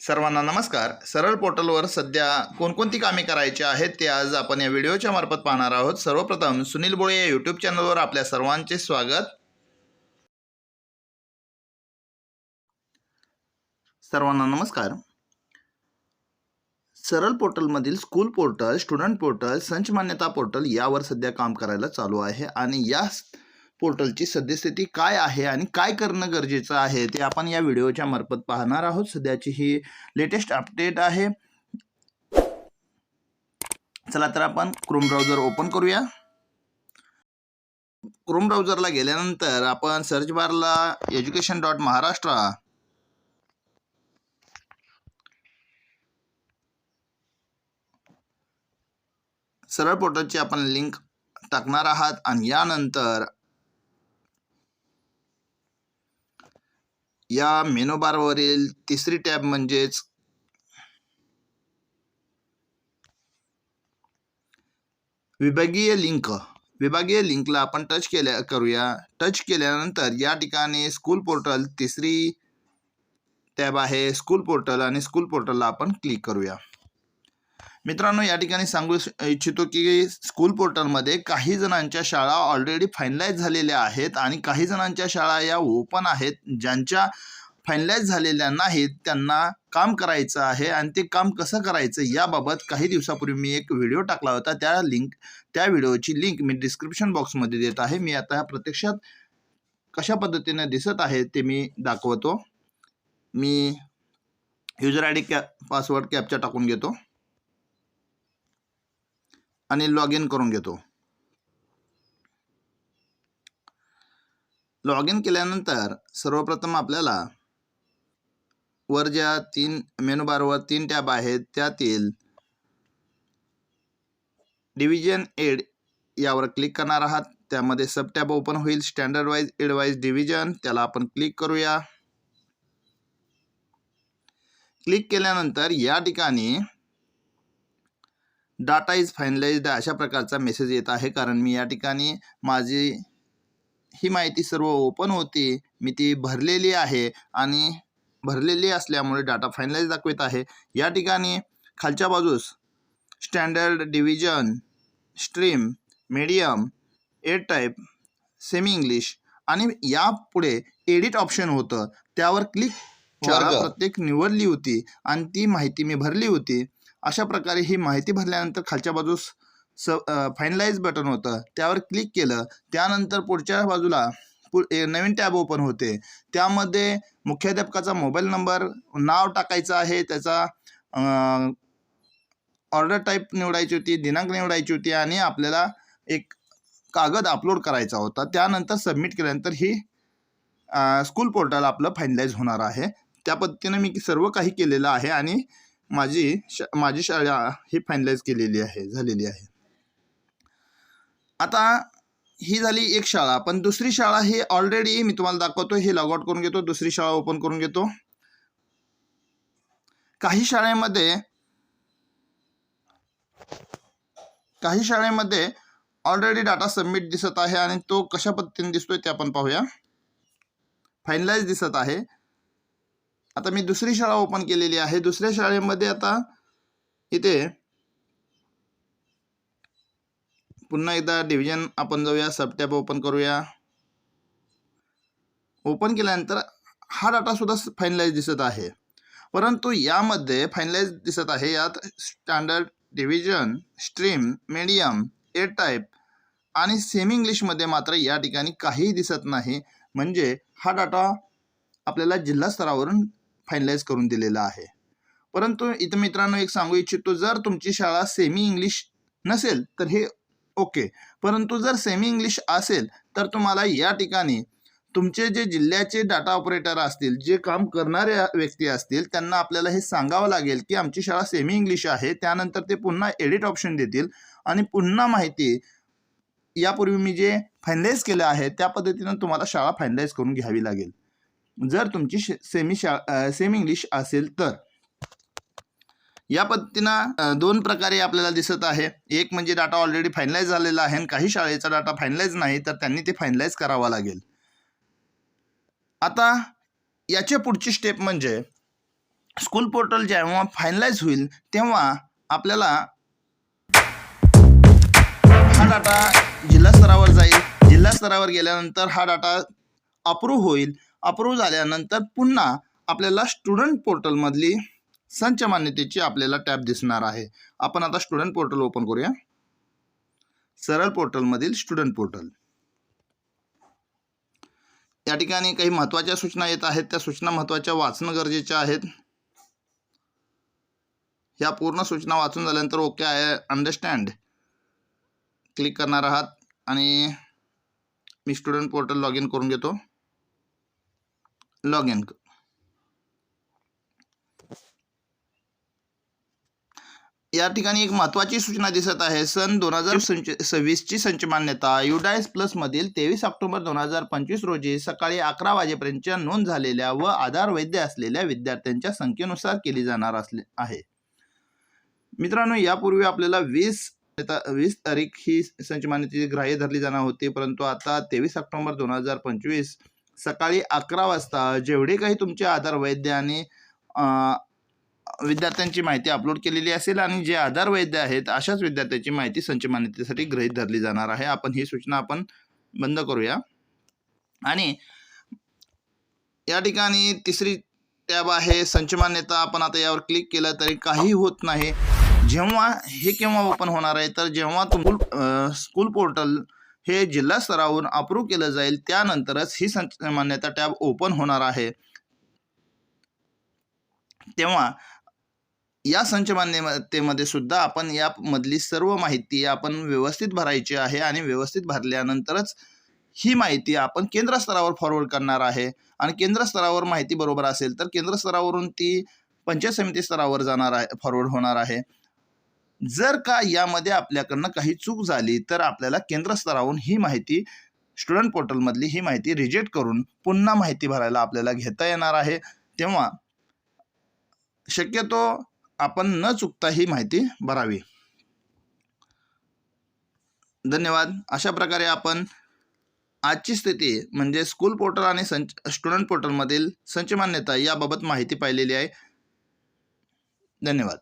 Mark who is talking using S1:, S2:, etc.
S1: सर्वांना नमस्कार. सरळ पोर्टलवर सध्या कोणकोणती कामे करायची आहेत ते आज आपण या व्हिडिओच्या मार्फत पाहणार आहोत. सर्वप्रथम सुनील बोळे या यूट्यूब चॅनलवर आपल्या सर्वांचे स्वागत. सर्वांना नमस्कार. सरळ पोर्टलमधील स्कूल पोर्टल स्टुडंट पोर्टल संच मान्यता पोर्टल यावर सध्या काम करायला चालू आहे आणि या पोर्टलची सद्यस्थिती काय आहे आणि काय करणं गरजेचं आहे ते आपण या व्हिडिओच्या मार्फत पाहणार आहोत. सध्याची ही लेटेस्ट अपडेट आहे. चला तर आपण क्रोम ब्राउझर ओपन करूया. क्रोम ब्राउझरला गेल्यानंतर आपण सर्च बारला एज्युकेशन डॉट महाराष्ट्र सरळ पोर्टलची आपण लिंक टाकणार आहात आणि यानंतर या मेनोबारवरील तिसरी टॅब म्हणजेच विभागीय लिंक. विभागीय लिंकला आपण टच केल्या करूया. टच केल्यानंतर या ठिकाणी स्कूल पोर्टल तिसरी टॅब आहे. स्कूल पोर्टल आणि स्कूल पोर्टलला आपण क्लिक करूया. मित्रांनो या ठिकाणी सांगू इच्छितो की स्कूल पोर्टलमध्ये काही जणांच्या शाळा ऑलरेडी फायनलाईज झालेल्या आहेत आणि काही जणांच्या शाळा या ओपन आहेत. ज्यांच्या फायनलाईज झालेल्या नाहीत त्यांना काम करायचं आहे आणि ते काम कसं करायचं याबाबत काही दिवसापूर्वी मी एक व्हिडिओ टाकला होता. त्या लिंक त्या व्हिडिओची लिंक मी डिस्क्रिप्शन बॉक्समध्ये देत आहे. मी आता प्रत्यक्षात कशा पद्धतीने दिसत आहे ते मी दाखवतो. मी युजर आय डी कॅ पासवर्ड कॅपचा टाकून घेतो. आणि लॉग इन करून घेतो. लॉग इन केल्यानंतर सर्वप्रथम आपल्याला वर ज्या तीन मेनू बारवर तीन टॅब आहेत त्यातील डिव्हिजन एड यावर क्लिक करणार आहात. त्यामध्ये सब टॅब ओपन होईल. स्टँडर्ड वाईज एडवाईज डिव्हिजन त्याला आपण क्लिक करूया. क्लिक केल्यानंतर या ठिकाणी डाटा इज फायनलाइज्ड अशा प्रकारचा मेसेज येत आहे. कारण मी या ठिकाणी माझी ही माहिती सर्व ओपन होती. मी ती भरलेली आहे. आणि भरलेली असल्यामुळे डाटा फायनलाइज दाखवित आहे. या ठिकाणी खालच्या बाजूस standard division stream medium aid type semi English आणि यापुढे एडिट ऑप्शन होतं. त्यावर क्लिक. प्रत्येक निवडली होती आणि ती माहिती मी भरली होती. अशा प्रकारे ही माहिती भरल्यानंतर खालच्या बाजूस स फायनलाइज बटन होतं. त्यावर क्लिक केलं. त्यानंतर पुढच्या बाजूला पु ए- नवीन टॅब ओपन होते. त्यामध्ये मुख्याध्यापकाचा मोबाईल नंबर नाव टाकायचं आहे. त्याचा ऑर्डर टाईप निवडायची होती दिनांक निवडायची होती आणि आपल्याला एक कागद अपलोड करायचा होता. त्यानंतर सबमिट केल्यानंतर ही स्कूल पोर्टल आपलं फायनलाइज होणार आहे. त्या पद्धतीनं मी सर्व काही केलेलं आहे आणि माझी शा माझी शाळा ही फायनलाइज केलेली आहे झालेली आहे. आता ही झाली एक शाळा पण दुसरी शाळा ही ऑलरेडी मी तुम्हाला दाखवतो हे लॉग आउट करून घेतो दुसरी शाळा ओपन करून घेतो. काही शाळेमध्ये काही शाळेमध्ये ऑलरेडी डाटा सबमिट दिसत आहे आणि तो कशा पद्धतीने दिसतोय ते आपण पाहूया. फायनलाइज दिसत आहे. आता मी दुसरी शाळा ओपन केलेली आहे. दुसऱ्या शाळेमध्ये आता इथे पुन्हा एकदा डिव्हिजन आपण जाऊया सबटॅप ओपन करूया. ओपन केल्यानंतर हा डाटा सुद्धा फायनलाइज दिसत आहे. परंतु यामध्ये फायनलाइज दिसत आहे. यात स्टँडर्ड डिव्हिजन स्ट्रीम मीडियम ए टाईप आणि सेमी इंग्लिशमध्ये मात्र या ठिकाणी काहीही दिसत नाही. म्हणजे हा डाटा आपल्याला जिल्हा स्तरावरून फायनलाइज करून दिलेला आहे. परंतु इथं मित्रांनो एक सांगू इच्छितो जर तुमची शाळा सेमी इंग्लिश नसेल तर हे ओके परंतु जर सेमी इंग्लिश असेल तर तुम्हाला या ठिकाणी तुमचे जे जिल्ह्याचे डाटा ऑपरेटर असतील जे काम करणारे व्यक्ती असतील त्यांना आपल्याला हे सांगावं लागेल की आमची शाळा सेमी इंग्लिश आहे त्यानंतर ते पुन्हा एडिट ऑप्शन देतील आणि पुन्हा माहिती यापूर्वी मी जे फायनलाइज केलं आहे त्या पद्धतीनं तुम्हाला शाळा फायनलाइज करून घ्यावी लागेल. जर तुमची सेमी शा सेमी इंग्लिश असेल तर. या पद्धतीनं दोन प्रकारे आपल्याला दिसत आहे. एक म्हणजे डाटा ऑलरेडी फायनलाइज झालेला आहे आणि काही शाळेचा डाटा फायनलाइज नाही तर त्यांनी ते फायनलाइज करावा लागेल. आता याच्या पुढची स्टेप म्हणजे स्कूल पोर्टल जेव्हा फायनलाइज होईल तेव्हा आपल्याला हा डाटा जिल्हा स्तरावर जाईल. जिल्हा स्तरावर गेल्यानंतर हा डाटा अप्रूव्ह होईल. अप्रूव्ह झाल्यानंतर पुन्हा आपल्याला स्टुडंट पोर्टलमधली संच मान्यतेची आपल्याला टॅब दिसणार आहे. आपण आता स्टुडंट पोर्टल ओपन करूया. सरळ पोर्टलमधील स्टुडंट पोर्टल या ठिकाणी काही महत्त्वाच्या सूचना येत आहेत. त्या सूचना महत्त्वाच्या वाचणं गरजेच्या आहेत. ह्या पूर्ण सूचना वाचून झाल्यानंतर ओके आय अंडरस्टँड. क्लिक करणार आहात आणि मी स्टुडंट पोर्टल लॉग इन करून घेतो. लॉग इन या ठिकाणी एक महत्वाची सूचना दिसत आहे. सन दोन हजार सव्वीसची संच मान्यता युडायस प्लसमधील तेवीस ऑक्टोबर दोन हजार पंचवीस रोजी सकाळी अकरा वाजेपर्यंतच्या नोंद झालेल्या व आधार वैद्य असलेल्या विद्यार्थ्यांच्या संख्येनुसार केली जाणार असले आहे. मित्रांनो यापूर्वी आपल्याला वीस वीस तारीख ही संच मान्यतेची ग्राह्य धरली जाणार होती परंतु आता तेवीस ऑक्टोबर दोन हजार पंचवीस सकाळी अकरा वाजता जेवढे काही तुमचे आधार वैद्य आणि विद्यार्थ्यांची माहिती अपलोड केलेली असेल आणि जे आधार वैद्य आहेत अशाच विद्यार्थ्यांची माहिती संच मान्यतेसाठी गृहीत धरली जाणार आहे. आपण ही सूचना आपण बंद करूया. आणि या ठिकाणी तिसरी टॅब आहे संच मान्यता आपण आता यावर क्लिक केलं तरी काही होत नाही. जेव्हा हे केव्हा ओपन होणार आहे तर जेव्हा तुम स्कूल पोर्टल हे जिल्हा स्तरावरून अप्रूव्ह केलं जाईल. त्यानंतरच ही संच मान्यता टॅब ओपन होणार आहे. तेव्हा या संचमान्यतेमध्ये सुद्धा आपण यामधली सर्व माहिती आपण व्यवस्थित भरायची आहे आणि व्यवस्थित भरल्यानंतरच ही माहिती आपण केंद्र स्तरावर फॉरवर्ड करणार आहे. आणि केंद्र स्तरावर माहिती बरोबर असेल तर केंद्र स्तरावरून ती पंचायत समिती स्तरावर जाणार आहे फॉरवर्ड होणार आहे. जर का यामध्ये आपल्याकडनं काही चूक झाली तर आपल्याला केंद्र स्तरावरून ही माहिती स्टुडंट पोर्टलमधली ही माहिती रिजेक्ट करून पुन्हा माहिती भरायला आपल्याला घेता येणार आहे. तेव्हा शक्यतो आपण न चुकता ही माहिती भरावी. धन्यवाद. अशा प्रकारे आपण आजची स्थिती म्हणजे स्कूल पोर्टल आणि संच स्टुडंट पोर्टलमधील संच मान्यता याबाबत माहिती पाहिलेली आहे. धन्यवाद.